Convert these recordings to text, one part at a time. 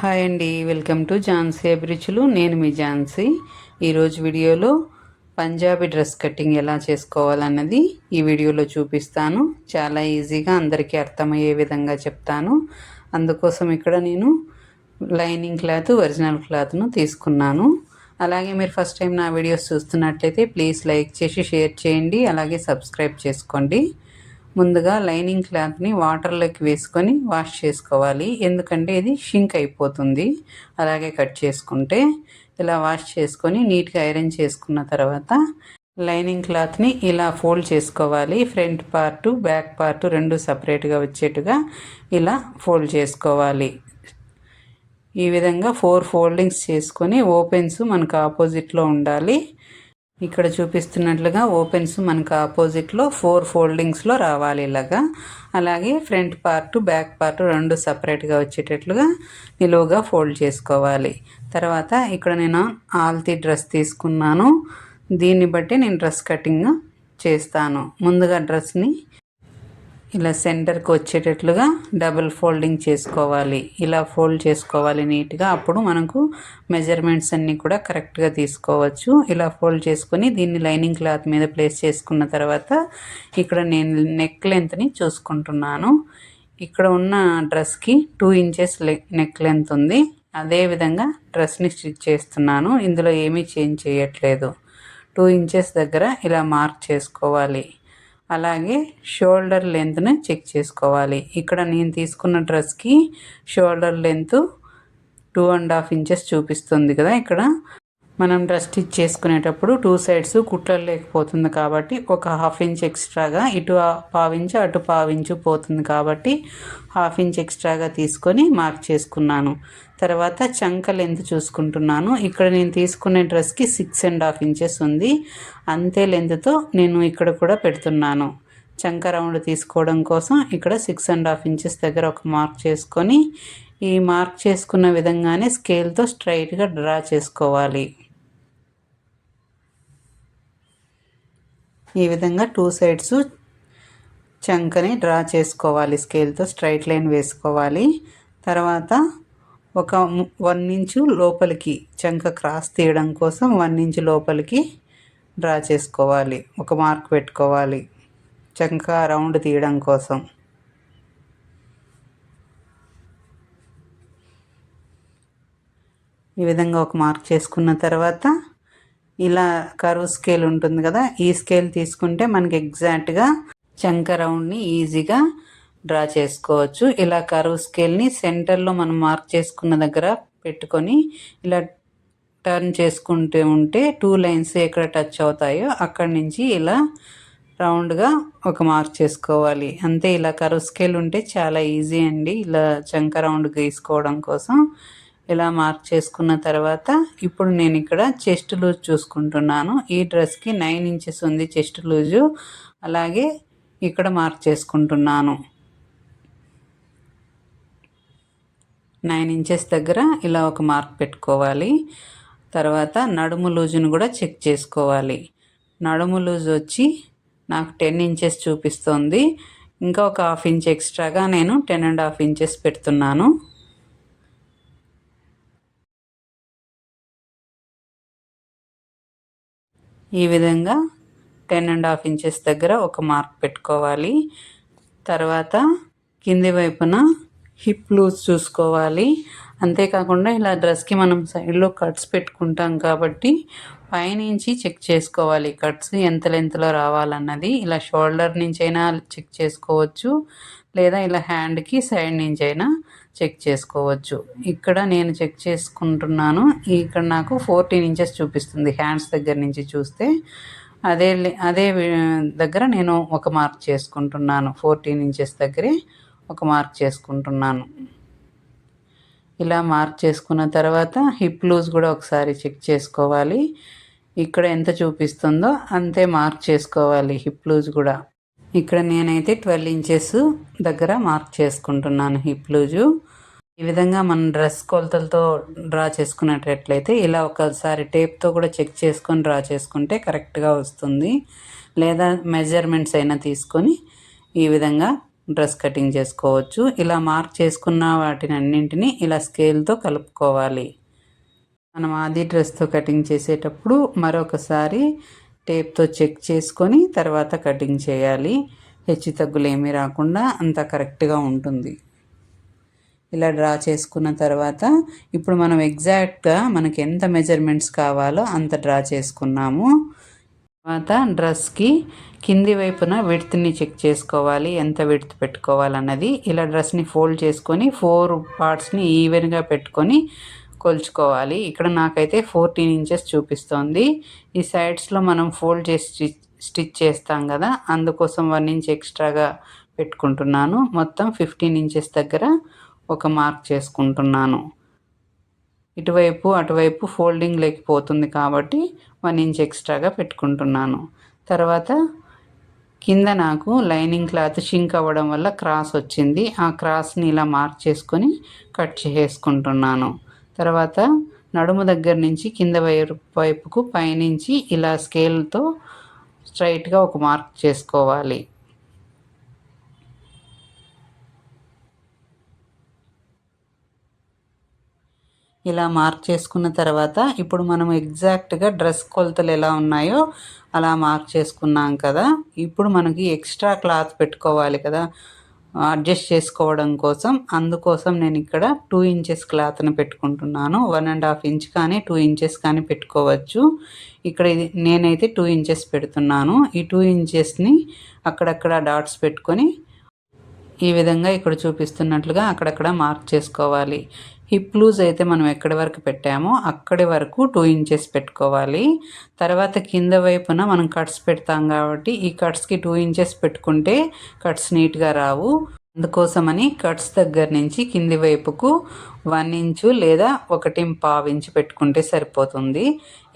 Hi అండి welcome to Jhansi అభిరుచులు. నేను మీ ఝాన్సీ. ఈరోజు వీడియోలో పంజాబీ డ్రెస్ కటింగ్ ఎలా చేసుకోవాలన్నది ఈ వీడియోలో చూపిస్తాను. చాలా ఈజీగా అందరికీ అర్థమయ్యే విధంగా చెప్తాను. అందుకోసం ఇక్కడ నేను లైనింగ్ క్లాత్ ఒరిజినల్ క్లాత్ను తీసుకున్నాను. అలాగే మీరు ఫస్ట్ టైం నా వీడియోస్ చూస్తున్నట్లయితే ప్లీజ్ లైక్ చేసి షేర్ చేయండి. అలాగే సబ్స్క్రైబ్ చేసుకోండి. ముందుగా లైనింగ్ క్లాత్ని వాటర్లోకి వేసుకొని వాష్ చేసుకోవాలి. ఎందుకంటే ఇది షింక్ అయిపోతుంది. అలాగే కట్ చేసుకుంటే ఇలా వాష్ చేసుకొని నీట్గా ఐరన్ చేసుకున్న తర్వాత లైనింగ్ క్లాత్ని ఇలా ఫోల్డ్ చేసుకోవాలి. ఫ్రంట్ పార్టు బ్యాక్ పార్టు రెండు సపరేట్గా వచ్చేట్టుగా ఇలా ఫోల్డ్ చేసుకోవాలి. ఈ విధంగా ఫోర్ ఫోల్డింగ్స్ చేసుకొని ఓపెన్స్ మనకు ఆపోజిట్లో ఉండాలి. ఇక్కడ చూపిస్తున్నట్లుగా ఓపెన్స్ మనకు ఆపోజిట్లో ఫోర్ ఫోల్డింగ్స్లో రావాలి ఇలాగా. అలాగే ఫ్రంట్ పార్ట్ బ్యాక్ పార్ట్ రెండు సపరేట్గా వచ్చేటట్లుగా నిలువుగా ఫోల్డ్ చేసుకోవాలి. తర్వాత ఇక్కడ నేను ఆల్తీ డ్రెస్ తీసుకున్నాను. దీన్ని బట్టి నేను డ్రెస్ కటింగ్ చేస్తాను. ముందుగా డ్రెస్ని ఇలా సెంటర్కి వచ్చేటట్లుగా డబుల్ ఫోల్డింగ్ చేసుకోవాలి. ఇలా ఫోల్డ్ చేసుకోవాలి నీట్గా. అప్పుడు మనకు మెజర్మెంట్స్ అన్నీ కూడా కరెక్ట్గా తీసుకోవచ్చు. ఇలా ఫోల్డ్ చేసుకొని దీన్ని లైనింగ్ క్లాత్ మీద ప్లేస్ చేసుకున్న తర్వాత ఇక్కడ నేను నెక్ లెంత్ని చూసుకుంటున్నాను. ఇక్కడ ఉన్న డ్రెస్కి టూ ఇంచెస్ నెక్ లెంత్ ఉంది. అదేవిధంగా డ్రెస్ని స్టిచ్ చేస్తున్నాను. ఇందులో ఏమీ చేంజ్ చేయట్లేదు. టూ ఇంచెస్ దగ్గర ఇలా మార్క్ చేసుకోవాలి. అలాగే షోల్డర్ లెంత్ని చెక్ చేసుకోవాలి. ఇక్కడ నేను తీసుకున్న డ్రెస్కి shoulder length two and half inches చూపిస్తుంది కదా ఇక్కడ. మనం డ్రెస్ స్టిచ్ చేసుకునేటప్పుడు టూ సైడ్స్ కుట్లలు లేకపోతుంది కాబట్టి ఒక హాఫ్ ఇంచ్ ఎక్స్ట్రాగా ఇటు పావించు అటు పావించు పోతుంది కాబట్టి హాఫ్ ఇంచ్ ఎక్స్ట్రాగా తీసుకొని మార్క్ చేసుకున్నాను. తర్వాత చంక లెంత్ చూసుకుంటున్నాను? ఇక్కడ నేను తీసుకునే డ్రెస్కి సిక్స్ అండ్ హాఫ్ ఇంచెస్ ఉంది. అంతే లెంత్తో నేను ఇక్కడ కూడా పెడుతున్నాను. చంక రౌండ్ తీసుకోవడం కోసం ఇక్కడ సిక్స్ అండ్ హాఫ్ ఇంచెస్ దగ్గర ఒక మార్క్ చేసుకొని ఈ మార్క్ చేసుకున్న విధంగానే స్కేల్తో స్ట్రైట్గా డ్రా చేసుకోవాలి. ఈ విధంగా టూ సైడ్స్ చంకని డ్రా చేసుకోవాలి స్కేల్తో స్ట్రైట్ లైన్ వేసుకోవాలి. తర్వాత ఒక వన్ ఇంచు లోపలికి చంక క్రాస్ తీయడం కోసం వన్ ఇంచు లోపలికి డ్రా చేసుకోవాలి. ఒక మార్క్ పెట్టుకోవాలి. చంక రౌండ్ తీయడం కోసం. ఈ విధంగా ఒక మార్క్ చేసుకున్న తర్వాత ఇలా కరువు స్కేల్ ఉంటుంది కదా ఈ స్కేల్ తీసుకుంటే మనకి ఎగ్జాక్ట్గా చంక రౌండ్ని ఈజీగా డ్రా చేసుకోవచ్చు. ఇలా కరువు స్కేల్ని సెంటర్లో మనం మార్క్ చేసుకున్న దగ్గర పెట్టుకొని ఇలా టర్న్ చేసుకుంటూ ఉంటే టూ లైన్స్ ఎక్కడ టచ్ అవుతాయో అక్కడి నుంచి ఇలా రౌండ్గా ఒక మార్క్ చేసుకోవాలి. అంతే ఇలా కరువు స్కేల్ ఉంటే చాలా ఈజీ అండి. ఇలా చంక రౌండ్ గీసుకోవడం కోసం ఇలా మార్క్ చేసుకున్న తర్వాత ఇప్పుడు నేను ఇక్కడ చెస్ట్ లూజ్ చూసుకుంటున్నాను. ఈ డ్రెస్కి నైన్ ఇంచెస్ ఉంది చెస్ట్ లూజు. అలాగే ఇక్కడ మార్క్ చేసుకుంటున్నాను. నైన్ ఇంచెస్ దగ్గర ఇలా ఒక మార్క్ పెట్టుకోవాలి. తర్వాత నడుము లూజును కూడా చెక్ చేసుకోవాలి. నడుము లూజ్ వచ్చి నాకు టెన్ ఇంచెస్ చూపిస్తోంది. ఇంకా ఒక హాఫ్ ఇంచ్ ఎక్స్ట్రాగా నేను టెన్ అండ్ హాఫ్ ఇంచెస్ పెడుతున్నాను. ఈ విధంగా టెన్ అండ్ హాఫ్ ఇంచెస్ దగ్గర ఒక మార్క్ పెట్టుకోవాలి. తర్వాత కింది వైపున హిప్ లూజ్ చూసుకోవాలి. అంతేకాకుండా ఇలా డ్రెస్కి మనం సైడ్లో కట్స్ పెట్టుకుంటాం కాబట్టి పైనుంచి చెక్ చేసుకోవాలి. కట్స్ ఎంత లెంత్లో రావాలన్నది. ఇలా షోల్డర్ నుంచి అయినా చెక్ చేసుకోవచ్చు. లేదా ఇలా హ్యాండ్కి సైడ్ నుంచి అయినా చెక్ చేసుకోవచ్చు. ఇక్కడ నేను చెక్ చేసుకుంటున్నాను. ఇక్కడ నాకు ఫోర్టీన్ ఇంచెస్ చూపిస్తుంది. హ్యాండ్స్ దగ్గర నుంచి చూస్తే అదే అదే దగ్గర నేను ఒక మార్క్ చేసుకుంటున్నాను. ఫోర్టీన్ ఇంచెస్ దగ్గరే ఒక మార్క్ చేసుకుంటున్నాను. ఇలా మార్క్ చేసుకున్న తర్వాత హిప్ లూజ్ కూడా ఒకసారి చెక్ చేసుకోవాలి. ఇక్కడ ఎంత చూపిస్తుందో అంతే మార్క్ చేసుకోవాలి హిప్ లూజ్ కూడా. ఇక్కడ నేనైతే ట్వెల్వ్ ఇంచెస్ దగ్గర మార్క్ చేసుకుంటున్నాను హిప్ లూజు. ఈ విధంగా మనం డ్రెస్ కొలతలతో డ్రా చేసుకునేటట్లయితే ఇలా ఒకసారి టేప్తో కూడా చెక్ చేసుకొని డ్రా చేసుకుంటే కరెక్ట్గా వస్తుంది. లేదా మెజర్మెంట్స్ అయినా తీసుకొని ఈ విధంగా డ్రెస్ కటింగ్ చేసుకోవచ్చు. ఇలా మార్క్ చేసుకున్న వాటిని అన్నింటినీ ఇలా స్కేల్తో కలుపుకోవాలి. మనం ఆది డ్రెస్తో కటింగ్ చేసేటప్పుడు మరొకసారి టేప్తో చెక్ చేసుకొని తర్వాత కటింగ్ చేయాలి. హెచ్చు తగ్గులు ఏమీ రాకుండా అంత కరెక్ట్గా ఉంటుంది. ఇలా డ్రా చేసుకున్న తర్వాత ఇప్పుడు మనం ఎగ్జాక్ట్గా మనకి ఎంత మెజర్మెంట్స్ కావాలో అంత డ్రా చేసుకున్నాము. తర్వాత డ్రెస్కి కింది వైపున విడ్త్ని చెక్ చేసుకోవాలి. ఎంత విడ్త్ పెట్టుకోవాలన్నది ఇలా డ్రెస్ని ఫోల్డ్ చేసుకొని ఫోర్ పార్ట్స్ని ఈవెన్గా పెట్టుకొని కొలుచుకోవాలి. ఇక్కడ నాకైతే ఫోర్టీన్ ఇంచెస్ చూపిస్తోంది. ఈ సైడ్స్లో మనం ఫోల్డ్ చేసి స్టిచ్ చేస్తాం కదా అందుకోసం వన్ ఇంచ్ ఎక్స్ట్రాగా పెట్టుకుంటున్నాను. మొత్తం ఫిఫ్టీన్ ఇంచెస్ దగ్గర ఒక మార్క్ చేసుకుంటున్నాను. ఇటువైపు అటువైపు ఫోల్డింగ్ లేకపోతుంది కాబట్టి వన్ ఇంచ్ ఎక్స్ట్రాగా పెట్టుకుంటున్నాను. తర్వాత కింద నాకు లైనింగ్ క్లాత్ షింక్ అవ్వడం వల్ల క్రాస్ వచ్చింది. ఆ క్రాస్ని ఇలా మార్క్ చేసుకొని కట్ చేసుకుంటున్నాను. తర్వాత నడుము దగ్గర నుంచి కింద వైపుకు పైనుంచి ఇలా స్కేల్తో స్ట్రైట్గా ఒక మార్క్ చేసుకోవాలి. ఇలా మార్క్ చేసుకున్న తర్వాత ఇప్పుడు మనం ఎగ్జాక్ట్గా డ్రెస్ కొలతలు ఎలా ఉన్నాయో అలా మార్క్ చేసుకున్నాం కదా. ఇప్పుడు మనకి ఎక్స్ట్రా క్లాత్ పెట్టుకోవాలి కదా. అడ్జస్ట్ చేసుకోవడం కోసం అందుకోసం నేను ఇక్కడ టూ ఇంచెస్ క్లాత్ని పెట్టుకుంటున్నాను. వన్ అండ్ హాఫ్ ఇంచ్ కానీ టూ ఇంచెస్ కానీ పెట్టుకోవచ్చు. ఇక్కడ ఇది నేనైతే టూ ఇంచెస్ పెడుతున్నాను. ఈ టూ ఇంచెస్ని అక్కడక్కడ డాట్స్ పెట్టుకొని ఈ విధంగా ఇక్కడ చూపిస్తున్నట్లుగా అక్కడక్కడ మార్క్ చేసుకోవాలి. హిప్ లూజ్ అయితే మనం ఎక్కడి వరకు పెట్టామో అక్కడి వరకు టూ ఇంచెస్ పెట్టుకోవాలి. తర్వాత కింద వైపున మనం కట్స్ పెడతాం కాబట్టి ఈ కట్స్కి టూ ఇంచెస్ పెట్టుకుంటే కట్స్ నీట్గా రావు. అందుకోసమని కట్స్ దగ్గర నుంచి కింది వైపుకు వన్ ఇంచు లేదా ఒకటి ఇంచు పెట్టుకుంటే సరిపోతుంది.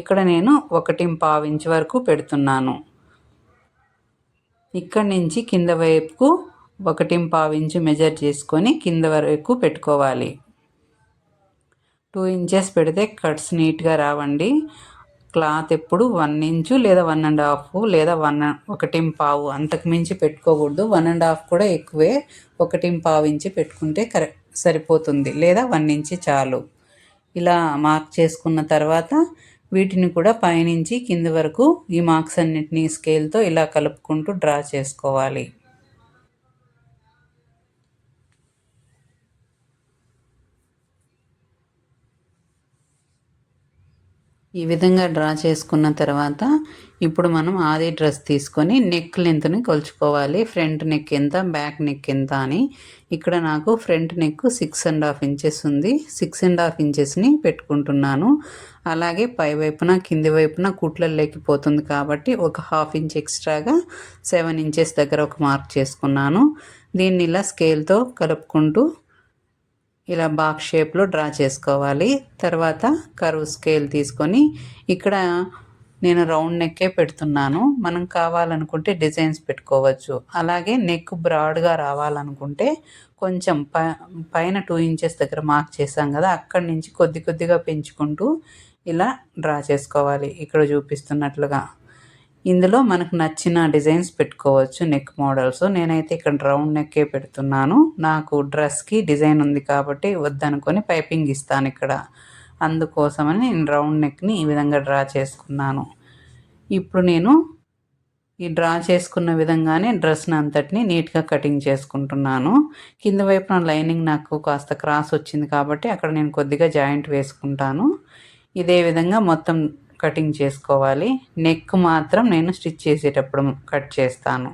ఇక్కడ నేను ఒకటి ఇంచు వరకు పెడుతున్నాను. ఇక్కడి నుంచి కింద వైపుకు ఒకటి ఇంచు మెజర్ చేసుకొని కింద వరకు పెట్టుకోవాలి. టూ ఇంచెస్ పెడితే కట్స్ నీట్గా రావండి. క్లాత్ ఎప్పుడు వన్ ఇంచు లేదా వన్ అండ్ హాఫ్ లేదా వన్ ఒకటి పావు అంతకు మించి పెట్టుకోకూడదు. వన్ అండ్ హాఫ్ కూడా ఎక్కువే ఒకటి పావు ఇంచి పెట్టుకుంటే కరెక్ట్ సరిపోతుంది లేదా వన్ ఇంచి చాలు. ఇలా మార్క్ చేసుకున్న తర్వాత వీటిని కూడా పైనుంచి కింది వరకు ఈ మార్క్స్ అన్నిటినీ స్కేల్తో ఇలా కలుపుకుంటూ డ్రా చేసుకోవాలి. ఈ విధంగా డ్రా చేసుకున్న తర్వాత ఇప్పుడు మనం ఆది డ్రెస్ తీసుకొని నెక్ లెంత్ని కొలుచుకోవాలి. ఫ్రంట్ నెక్ ఎంత బ్యాక్ నెక్ ఎంత అని. ఇక్కడ నాకు front neck six and half inches ఉంది. సిక్స్ అండ్ హాఫ్ ఇంచెస్ని పెట్టుకుంటున్నాను. అలాగే పై వైపున కింది వైపున కుట్లలు లేకపోతుంది కాబట్టి ఒక హాఫ్ ఇంచ్ ఎక్స్ట్రాగా సెవెన్ ఇంచెస్ దగ్గర ఒక మార్క్ చేసుకున్నాను. దీన్ని ఇలా స్కేల్తో కలుపుకుంటూ ఇలా బాక్స్ షేప్లో డ్రా చేసుకోవాలి. తర్వాత కరువు స్కేల్ తీసుకొని ఇక్కడ నేను రౌండ్ నెక్కే పెడుతున్నాను. మనం కావాలనుకుంటే డిజైన్స్ పెట్టుకోవచ్చు. అలాగే నెక్ బ్రాడ్గా రావాలనుకుంటే కొంచెం ప పైన టూ ఇంచెస్ దగ్గర మార్క్ చేసాం కదా అక్కడి నుంచి కొద్ది కొద్దిగా పెంచుకుంటూ ఇలా డ్రా చేసుకోవాలి. ఇక్కడ చూపిస్తున్నట్లుగా. ఇందులో మనకు నచ్చిన డిజైన్స్ పెట్టుకోవచ్చు నెక్ మోడల్స్ నేనైతే ఇక్కడ రౌండ్ నెక్కే పెడుతున్నాను. నాకు డ్రెస్కి డిజైన్ ఉంది కాబట్టి వద్దనుకొని పైపింగ్ ఇస్తాను ఇక్కడ. అందుకోసమని నేను రౌండ్ నెక్ని ఈ విధంగా డ్రా చేసుకున్నాను. ఇప్పుడు నేను ఈ డ్రా చేసుకున్న విధంగానే డ్రెస్ని అంతటిని నీట్గా కటింగ్ చేసుకుంటున్నాను. కింద వైపున లైనింగ్ నాకు కాస్త క్రాస్ వచ్చింది కాబట్టి అక్కడ నేను కొద్దిగా జాయింట్ వేసుకుంటాను. ఇదే విధంగా మొత్తం కటింగ్ చేసుకోవాలి. నెక్ మాత్రం నేను స్టిచ్ చేసేటప్పుడు కట్ చేస్తాను.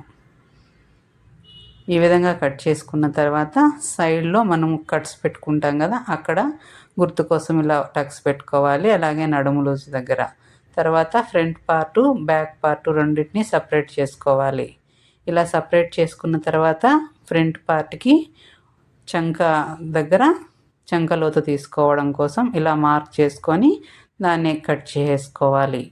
ఈ విధంగా కట్ చేసుకున్న తర్వాత సైడ్లో మనం కట్స్ పెట్టుకుంటాం కదా అక్కడ గుర్తు కోసం ఇలా టక్స్ పెట్టుకోవాలి. అలాగే నడుము లూజ్ దగ్గర. తర్వాత ఫ్రంట్ పార్టు బ్యాక్ పార్టు రెండింటిని సపరేట్ చేసుకోవాలి. ఇలా సపరేట్ చేసుకున్న తర్వాత ఫ్రంట్ పార్ట్కి చంక దగ్గర చంకలోతు తీసుకోవడం కోసం ఇలా మార్క్ చేసుకొని దాన్ని కట్ చేసుకోవాలి.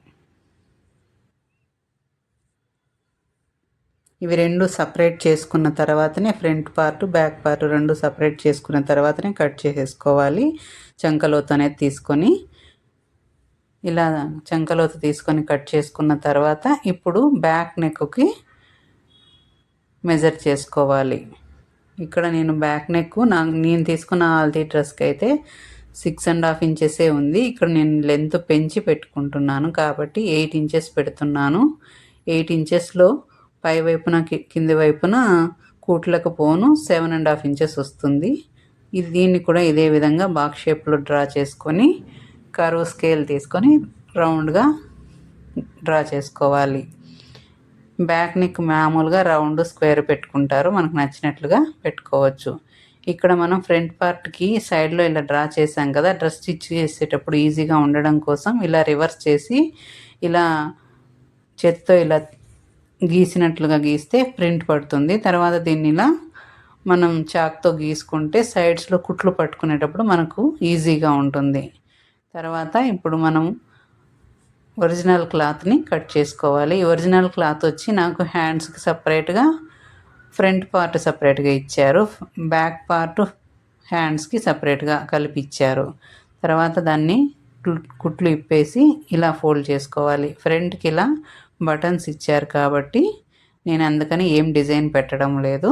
ఇవి రెండు సపరేట్ చేసుకున్న తర్వాతనే ఫ్రంట్ పార్ట్ బ్యాక్ పార్ట్ రెండు సపరేట్ చేసుకున్న తర్వాతనే కట్ చేసేసుకోవాలి చంకలోత అనేది తీసుకొని ఇలా చంకలోత తీసుకొని కట్ చేసుకున్న తర్వాత ఇప్పుడు బ్యాక్ నెక్కి మెజర్ చేసుకోవాలి. ఇక్కడ నేను బ్యాక్ నెక్ నా నేను తీసుకున్న ఆల్తీ డ్రెస్కి అయితే సిక్స్ అండ్ హాఫ్ ఇంచెసే ఉంది. ఇక్కడ నేను లెంత్ పెంచి పెట్టుకుంటున్నాను కాబట్టి ఎయిట్ ఇంచెస్ పెడుతున్నాను. ఎయిట్ ఇంచెస్లో పై వైపున కింది వైపున కూట్లకు పోను. సెవెన్ అండ్ హాఫ్ ఇంచెస్ వస్తుంది. ఇది దీన్ని కూడా ఇదే విధంగా బాక్స్ షేప్లో డ్రా చేసుకొని కరువు స్కేల్ తీసుకొని రౌండ్గా డ్రా చేసుకోవాలి. బ్యాక్ నెక్ మామూలుగా రౌండ్ స్క్వేర్ పెట్టుకుంటారు. మనకు నచ్చినట్లుగా పెట్టుకోవచ్చు. ఇక్కడ మనం ఫ్రంట్ పార్ట్కి సైడ్లో ఇలా డ్రా చేసాం కదా డ్రెస్ స్టిచ్ చేసేటప్పుడు ఈజీగా ఉండడం కోసం ఇలా రివర్స్ చేసి ఇలా చేత్తో ఇలా గీసినట్లుగా గీస్తే ప్రింట్ పడుతుంది. తర్వాత దీన్ని ఇలా మనం చాక్తో గీసుకుంటే సైడ్స్లో కుట్లు పట్టుకునేటప్పుడు మనకు ఈజీగా ఉంటుంది. తర్వాత ఇప్పుడు మనం ఒరిజినల్ క్లాత్ని కట్ చేసుకోవాలి. ఒరిజినల్ క్లాత్ వచ్చి నాకు హ్యాండ్స్కి సపరేట్గా ఫ్రంట్ పార్ట్ సపరేట్గా ఇచ్చారు బ్యాక్ పార్ట్ హ్యాండ్స్కి సపరేట్గా కలిపి ఇచ్చారు తర్వాత దాన్ని కుట్లు ఇప్పేసి ఇలా ఫోల్డ్ చేసుకోవాలి. ఫ్రంట్కి ఇలా బటన్స్ ఇచ్చారు కాబట్టి నేను అందుకని ఏం డిజైన్ పెట్టడం లేదు.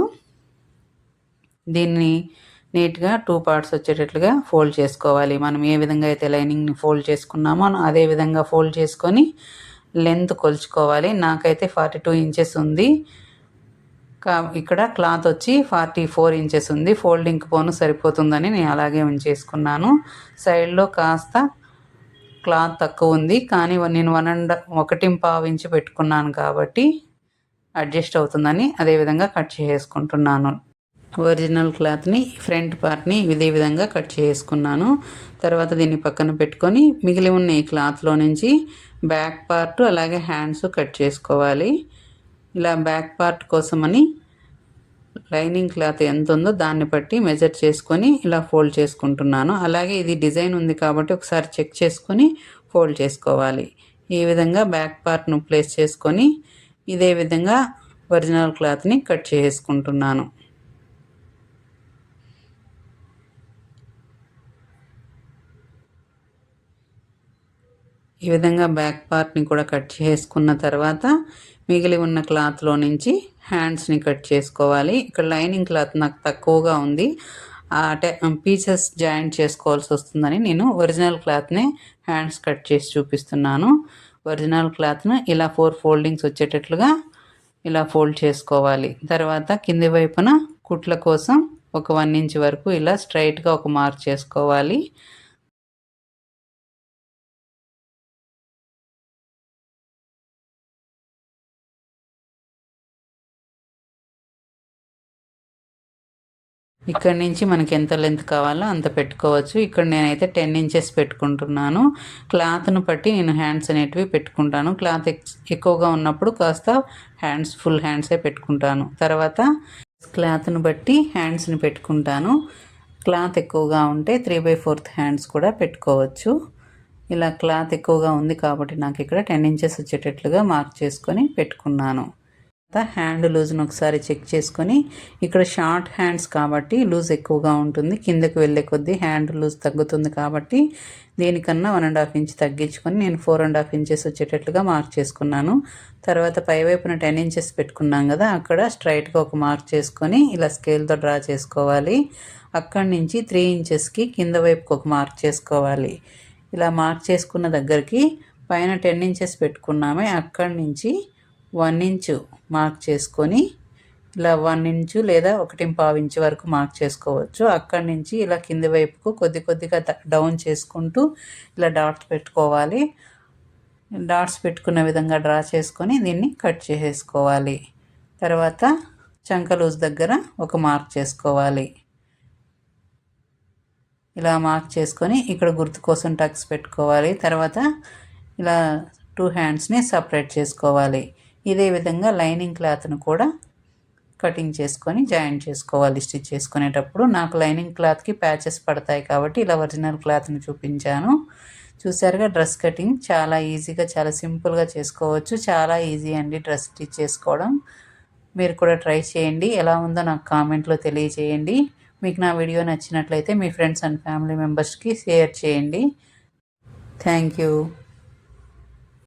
దీన్ని నీట్గా టూ పార్ట్స్ వచ్చేటట్లుగా ఫోల్డ్ చేసుకోవాలి. మనం ఏ విధంగా అయితే లైనింగ్ని ఫోల్డ్ చేసుకున్నామో అదే విధంగా ఫోల్డ్ చేసుకొని లెంత్ కొలుచుకోవాలి. నాకైతే ఫార్టీ టూ ఇంచెస్ ఉంది. కా ఇక్కడ క్లాత్ వచ్చి ఫార్టీ ఫోర్ ఇంచెస్ ఉంది. ఫోల్డింగ్ పోను సరిపోతుందని నేను అలాగే ఉంచేసుకున్నాను. సైడ్లో కాస్త క్లాత్ తక్కువ ఉంది. కానీ నేను వన్ అండ్ ఒకటి పావు ఇంచు పెట్టుకున్నాను కాబట్టి అడ్జస్ట్ అవుతుందని అదేవిధంగా కట్ చేసుకుంటున్నాను. ఒరిజినల్ క్లాత్ని ఫ్రంట్ పార్ట్ని ఇదే విధంగా కట్ చేసుకున్నాను. తర్వాత దీన్ని పక్కన పెట్టుకొని మిగిలి ఉన్న ఈ క్లాత్లో నుంచి బ్యాక్ పార్ట్ అలాగే హ్యాండ్స్ కట్ చేసుకోవాలి. ఇలా బ్యాక్ పార్ట్ కోసమని లైనింగ్ క్లాత్ ఎంత ఉందో దాన్ని బట్టి మెజర్ చేసుకొని ఇలా ఫోల్డ్ చేసుకుంటున్నాను. అలాగే ఇది డిజైన్ ఉంది కాబట్టి ఒకసారి చెక్ చేసుకొని ఫోల్డ్ చేసుకోవాలి. ఈ విధంగా బ్యాక్ పార్ట్ను ప్లేస్ చేసుకొని ఇదే విధంగా ఒరిజినల్ క్లాత్ని కట్ చేసుకుంటున్నాను. ఈ విధంగా బ్యాక్ పార్ట్ని కూడా కట్ చేసుకున్న తర్వాత మిగిలి ఉన్న క్లాత్లో నుంచి హ్యాండ్స్ని కట్ చేసుకోవాలి. ఇక్కడ లైనింగ్ క్లాత్ నాకు తక్కువగా ఉంది. అంటే పీసెస్ జాయింట్ చేసుకోవాల్సి వస్తుందని నేను ఒరిజినల్ క్లాత్ని హ్యాండ్స్ కట్ చేసి చూపిస్తున్నాను. ఒరిజినల్ క్లాత్ను ఇలా ఫోర్ ఫోల్డింగ్స్ వచ్చేటట్లుగా ఇలా ఫోల్డ్ చేసుకోవాలి. తర్వాత కింది వైపున కుట్ల కోసం ఒక వన్ ఇంచ్ వరకు ఇలా స్ట్రైట్గా ఒక మార్క్ చేసుకోవాలి. ఇక్కడ నుంచి మనకి ఎంత లెంత్ కావాలో అంత పెట్టుకోవచ్చు. ఇక్కడ నేనైతే టెన్ ఇంచెస్ పెట్టుకుంటున్నాను. క్లాత్ను బట్టి నేను హ్యాండ్స్ అనేటివి పెట్టుకుంటాను. క్లాత్ ఎక్కువగా ఉన్నప్పుడు కాస్త హ్యాండ్స్ ఫుల్ హ్యాండ్సే పెట్టుకుంటాను. తర్వాత క్లాత్ను బట్టి హ్యాండ్స్ని పెట్టుకుంటాను. క్లాత్ ఎక్కువగా ఉంటే త్రీ బై ఫోర్త్ హ్యాండ్స్ కూడా పెట్టుకోవచ్చు. ఇలా క్లాత్ ఎక్కువగా ఉంది కాబట్టి నాకు ఇక్కడ టెన్ ఇంచెస్ వచ్చేటట్లుగా మార్క్ చేసుకొని పెట్టుకున్నాను. హ్యాండ్ లూజ్ను ఒకసారి చెక్ చేసుకొని ఇక్కడ షార్ట్ హ్యాండ్స్ కాబట్టి లూజ్ ఎక్కువగా ఉంటుంది. కిందకు వెళ్ళే కొద్దీ హ్యాండ్ లూజ్ తగ్గుతుంది కాబట్టి దీనికన్నా వన్ అండ్ హాఫ్ ఇంచ్ తగ్గించుకొని నేను ఫోర్ అండ్ హాఫ్ ఇంచెస్ వచ్చేటట్లుగా మార్క్ చేసుకున్నాను. తర్వాత పైవైపున టెన్ ఇంచెస్ పెట్టుకున్నాం కదా అక్కడ స్ట్రైట్గా ఒక మార్క్ చేసుకొని ఇలా స్కేల్తో డ్రా చేసుకోవాలి. అక్కడి నుంచి త్రీ ఇంచెస్కి కింద వైపుకి ఒక మార్క్ చేసుకోవాలి. ఇలా మార్క్ చేసుకున్న దగ్గరికి పైన టెన్ ఇంచెస్ పెట్టుకున్నామే అక్కడి నుంచి వన్ ఇంచు మార్క్ చేసుకొని ఇలా వన్ ఇంచు లేదా ఒకటి పావు ఇంచు వరకు మార్క్ చేసుకోవచ్చు. అక్కడి నుంచి ఇలా కింది వైపుకు కొద్ది కొద్దిగా డౌన్ చేసుకుంటూ ఇలా డాట్స్ పెట్టుకోవాలి. డాట్స్ పెట్టుకున్న విధంగా డ్రా చేసుకొని దీన్ని కట్ చేసేసుకోవాలి. తర్వాత చంక లూజ్ దగ్గర ఒక మార్క్ చేసుకోవాలి. ఇలా మార్క్ చేసుకొని ఇక్కడ గుర్తు కోసం టక్స్ పెట్టుకోవాలి. తర్వాత ఇలా టూ హ్యాండ్స్ని సపరేట్ చేసుకోవాలి. ఇదే విధంగా లైనింగ్ క్లాత్ను కూడా కటింగ్ చేసుకొని జాయింట్ చేసుకోవాలి స్టిచ్ చేసుకునేటప్పుడు. నాకు లైనింగ్ క్లాత్కి ప్యాచెస్ పడతాయి కాబట్టి ఇలా ఒరిజినల్ క్లాత్ని చూపించాను. చూసారుగా డ్రెస్ కటింగ్ చాలా ఈజీగా చాలా సింపుల్గా చేసుకోవచ్చు. చాలా ఈజీ అండి డ్రెస్ స్టిచ్ చేసుకోవడం. మీరు కూడా ట్రై చేయండి. ఎలా ఉందో నాకు కామెంట్లో తెలియజేయండి. మీకు నా వీడియో నచ్చినట్లయితే మీ ఫ్రెండ్స్ అండ్ ఫ్యామిలీ మెంబర్స్కి షేర్ చేయండి. Thank you.